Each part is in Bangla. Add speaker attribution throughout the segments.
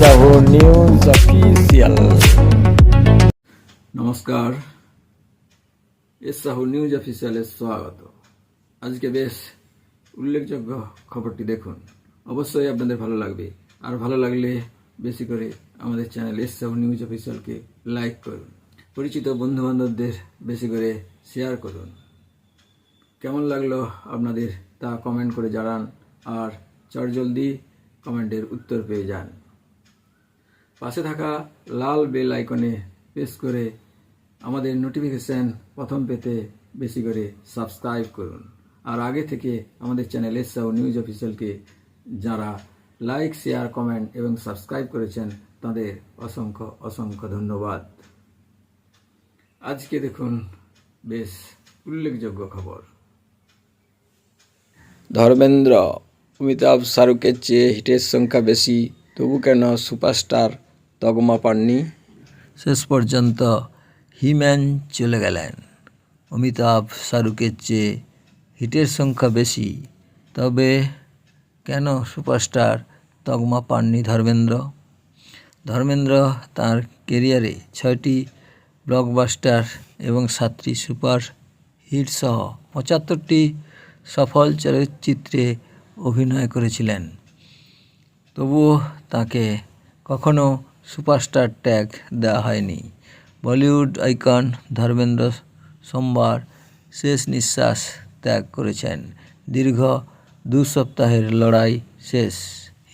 Speaker 1: সাহু নিউজ অফিসিয়াল
Speaker 2: নমস্কার। এস সাহু নিউজ অফিসিয়ালে স্বাগত। আজকে বেশ উল্লেখযোগ্য খবরটি দেখুন। অবশ্যই আপনাদের ভালো লাগবে। আর ভালো লাগলে বেশি করে আমাদের চ্যানেল এস সাহু নিউজ অফিসিয়ালকে লাইক করুন। পরিচিত বন্ধু বান্ধবদের বেশি করে শেয়ার করুন। কেমন লাগল আপনাদের তা কমেন্ট করে জানান। আর চটজলদি কমেন্টের উত্তর পেয়ে যান। পাশে থাকা লাল বেল আইকনে প্রেস করে আমাদের নোটিফিকেশান প্রথম পেতে বেশি করে সাবস্ক্রাইব করুন। আর আগে থেকে আমাদের চ্যানেল এসআও নিউজ অফিসিয়ালকে যারা লাইক শেয়ার কমেন্ট এবং সাবস্ক্রাইব করেছেন, তাদের অসংখ্য অসংখ্য ধন্যবাদ। আজকে দেখুন বেশ উল্লেখযোগ্য খবর।
Speaker 1: ধর্মেন্দ্র, অমিতাভ শাহরুখের চেয়ে হিটের সংখ্যা বেশি, তবু কেন সুপারস্টার তগমা পাননি।
Speaker 3: শেষ পর্যন্ত হিম্যান চলে গেলেন। অমিতাভ শাহরুখের চেয়ে হিটের সংখ্যা বেশি। তবে কেন সুপারস্টার তগমা পাননি ধর্মেন্দ্র? ধর্মেন্দ্র তার কেরিয়ারে ছয়টি ব্লকবাস্টার এবং সাতটি সুপার হিট সহ পঁচাত্তরটি সফল চলচ্চিত্রে অভিনয় করেছিলেন। তবুও তাকে কখনো সুপারস্টার ট্যাগ দেওয়া হয়নি। বলিউড আইকন ধর্মেন্দ্র সোমবার শেষ নিঃশ্বাস ত্যাগ করেছেন। দীর্ঘ দু সপ্তাহের লড়াই শেষ।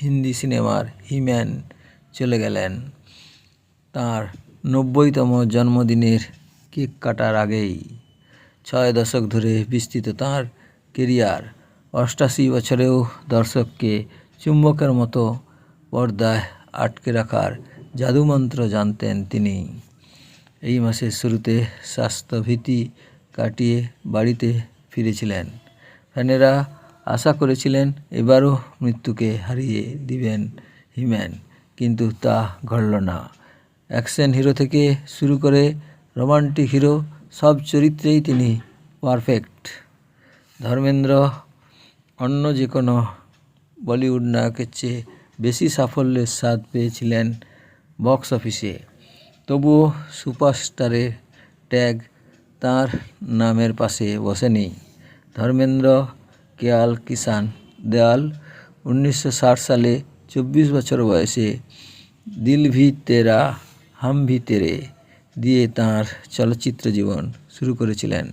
Speaker 3: হিন্দি সিনেমার হিম্যান চলে গেলেন। তার নব্বইতম জন্মদিনের কেক কাটার আগেই। ছয় দশক ধরে বিস্তৃত তাঁর কেরিয়ার। অষ্টাশি বছরেও দর্শককে চুম্বকের মতো পর্দায় আটকে রাখার জাদুমন্ত্র জানতেন তিনি। এই মাসের শুরুতে স্বাস্থ্যভীতি কাটিয়ে বাড়িতে ফিরেছিলেন। ফ্যানেরা আশা করেছিলেন এবারও মৃত্যুকে হারিয়ে দিবেন হিম্যান কিন্তু তা ঘটল না। অ্যাকশন হিরো থেকে শুরু করে রোমান্টিক হিরো সব চরিত্রেই তিনি পারফেক্ট। ধর্মেন্দ্র অন্য যে কোনো বলিউড নায়কের চেয়ে বেশি সাফল্যের স্বাদ পেয়েছিলেন বক্স অফিসে। তবুও সুপারস্টারের ট্যাগ তার নামের পাশে বসেনি। ধর্মেন্দ্র কেয়াল কিষান দেয়াল উনিশশো ষাট সালে চব্বিশ বছর বয়সে দিল ভি তেরা হাম ভি তেরে দিয়ে তাঁর চলচ্চিত্র জীবন শুরু করেছিলেন।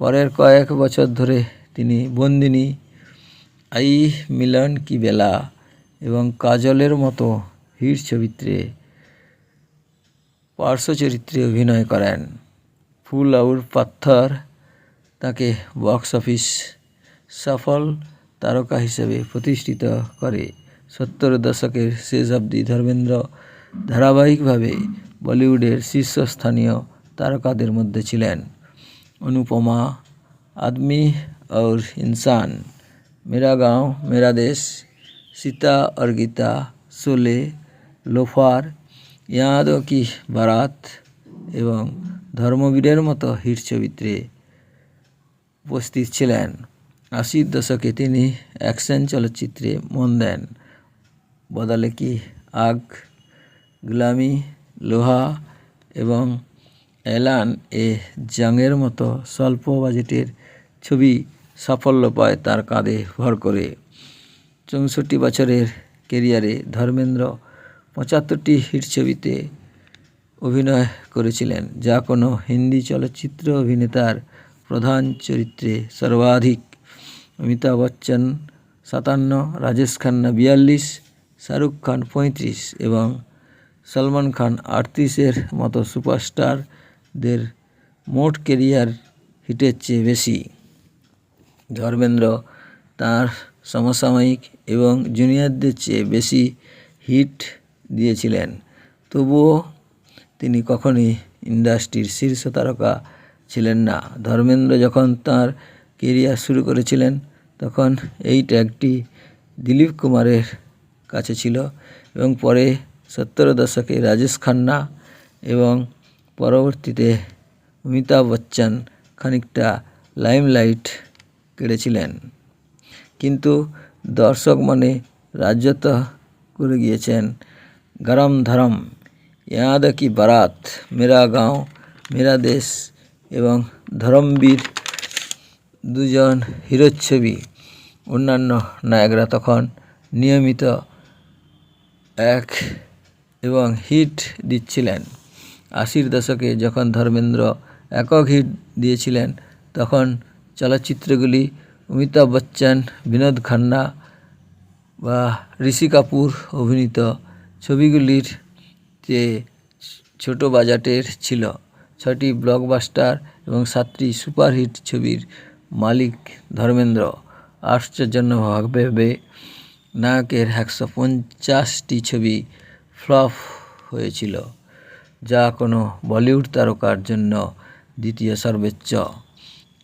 Speaker 3: পরের কয়েক বছর ধরে তিনি বন্দিনী, আই মিলন কি বেলা এবং কাজলের মতো হিট চরিত্রে পার্শ্ব চরিত্রে অভিনয় করেন ফুল আউর পাথর তাকে বক্স অফিস সফল তারকা হিসেবে প্রতিষ্ঠিত করে সত্তর দশকের শেষ অবধি ধর্মেন্দ্র ধারাবাহিকভাবে বলিউডের শীর্ষস্থানীয় তারকাদের মধ্যে ছিলেন অনুপমা আদমি और इंसान मेरा गांव मेरा देश सीता और गीता शोले লোফার, ইয়াদো কি বারাত এবং ধর্মবীরের মতো হিট চরিত্রে উপস্থিত ছিলেন। আশির দশকে তিনি অ্যাকশন চলচ্চিত্রে মন দেন। বদলে কি আগ, গুলামি, লোহা এবং এলান এ জাংয়ের মতো স্বল্প বাজেটের ছবি সাফল্য পায় তার কাঁধে ভর করে। চৌষট্টি বছরের কেরিয়ারে ধর্মেন্দ্র পঁচাত্তরটি হিট ছবিতে অভিনয় করেছিলেন, যা কোনো হিন্দি চলচ্চিত্র অভিনেতার প্রধান চরিত্রে সর্বাধিক। অমিতাভ বচ্চন সাতান্ন, রাজেশ খান্না বিয়াল্লিশ, শাহরুখ খান পঁয়ত্রিশ এবং সলমান খান আটত্রিশের মতো সুপারস্টারদের মোট কেরিয়ার হিটের চেয়ে বেশি। ধর্মেন্দ্র তার সমসাময়িক এবং জুনিয়রদের চেয়ে বেশি হিট দিয়েছিলেন। তবুও তিনি কখনই ইন্ডাস্ট্রির শীর্ষ তারকা ছিলেন না। ধর্মেন্দ্র যখন তার কেরিয়ার শুরু করেছিলেন, তখন এই ট্যাগটি দিলীপ কুমারের কাছে ছিল এবং পরে সত্তর দশকে রাজেশ খান্না এবং পরবর্তীতে অমিতাভ বচ্চন খানিকটা লাইমলাইট কেড়েছিলেন। কিন্তু দর্শক মনে রাজ্যত করে গিয়েছেন গরম ধরম ইয়াদ কি বারাত মেরা গাঁও মেরা দেশ এবং ধরমবীর দুজন হিরোর ছবি অন্যান্য নায়করা তখন নিয়মিত এক এবং হিট দিচ্ছিলেন। আশির দশকে যখন ধর্মেন্দ্র একক হিট দিয়েছিলেন, তখন চলচ্চিত্রগুলি অমিতাভ বচ্চন, বিনোদ খান্না বা ঋষি কাপুর অভিনীত ছবিগুলির যে ছোট বাজেটের ছিল ছটি ব্লকবাস্টার এবং সাতটি সুপারহিট ছবির মালিক ধর্মেন্দ্র। আশ্চর্যজনকভাবে নায়কের একশো পঞ্চাশটি ছবি ফ্লপ হয়েছিল, যা কোনো বলিউড তারকার জন্য দ্বিতীয় সর্বোচ্চ।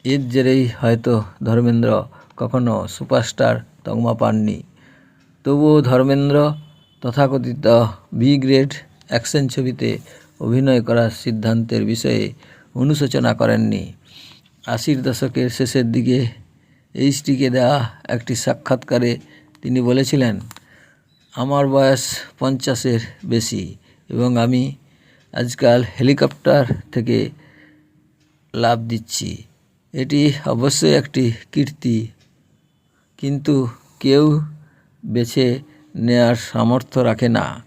Speaker 3: এর জেরেই হয়তো ধর্মেন্দ্র কখনো সুপারস্টার তকমা পাননি। তবুও ধর্মেন্দ্র তথাকথিত বি গ্রেড অ্যাকশন ছবিতে অভিনয় করার সিদ্ধান্তের বিষয়ে অনুশোচনা করেননি। আশির দশকের শেষের দিকে এইচটিকে দেওয়া একটি সাক্ষাৎকারে তিনি বলেছিলেন, আমার বয়স পঞ্চাশের বেশি এবং আমি আজকাল হেলিকপ্টার থেকে লাভ দিচ্ছি। এটি অবশ্যই একটি কীর্তি, কিন্তু কেউ বেছে নেয়ার সামর্থ্য রাখে না।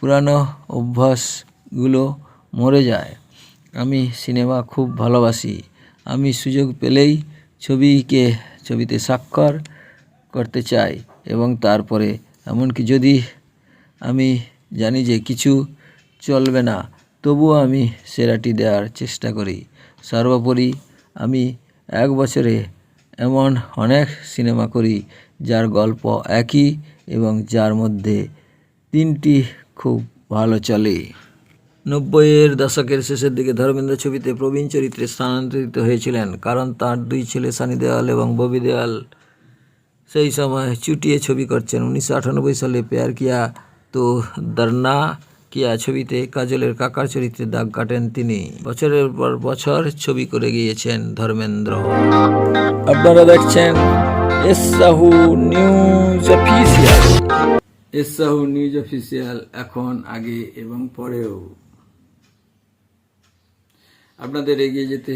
Speaker 3: পুরানো অভ্যাসগুলো মরে যায়। আমি সিনেমা খুব ভালোবাসি। আমি সুযোগ পেলেই ছবিকে, ছবিতে স্বাক্ষর করতে চাই এবং তারপরে এমনকি যদি আমি জানি যে কিছু চলবে না, তবুও আমি সেরাটি দেওয়ার চেষ্টা করি। সর্বোপরি আমি এক বছরে এমন অনেক সিনেমা করি যার গল্প একই এবং যার মধ্যে তিনটি খুব ভালো চলে। নব্বইয়ের দশকের শেষের দিকে ধর্মেন্দ্র ছবিতে প্রবীণ চরিত্রে স্থানান্তরিত হয়েছিলেন, কারণ তার দুই ছেলে সানি দেওয়াল এবং ববি দেওয়াল। সেই সময় চুটিয়ে ছবি করছেন উনিশশো আটানব্বই সালে পেয়ার কিয়া। তো দরনা কিয়া ছবিতে কাজলের কাকার চরিত্রে দাগ কাটেন তিনি। বছরের পর বছর ছবি করে গিয়েছেন ধর্মেন্দ্র। আপনারা দেখছেন এস সাহু নিউজ অফিসিয়াল।
Speaker 2: এসাহু নিউজ অফিসিয়াল এখন, আগে এবং পরেও। আপনাদের এগিয়ে যেতে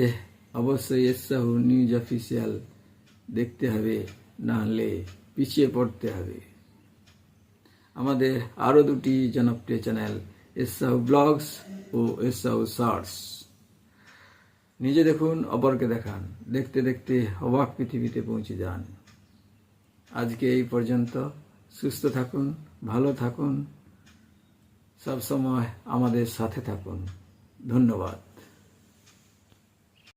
Speaker 2: অবশ্যই এসাহু নিউজ অফিসিয়াল দেখতে হবে, না হলে পিছিয়ে পড়তে হবে। আমাদের আরও দুটি জনপ্রিয় চ্যানেল এসাহু ব্লগস ও এসাহু শর্টস। নিজে দেখুন, অপরকে দেখান। দেখতে দেখতে অবাক পৃথিবীতে পৌঁছে যান। আজকে এই পর্যন্ত। সুস্থ থাকুন ভালো থাকুন সবসময় আমাদের সাথে থাকুন। ধন্যবাদ।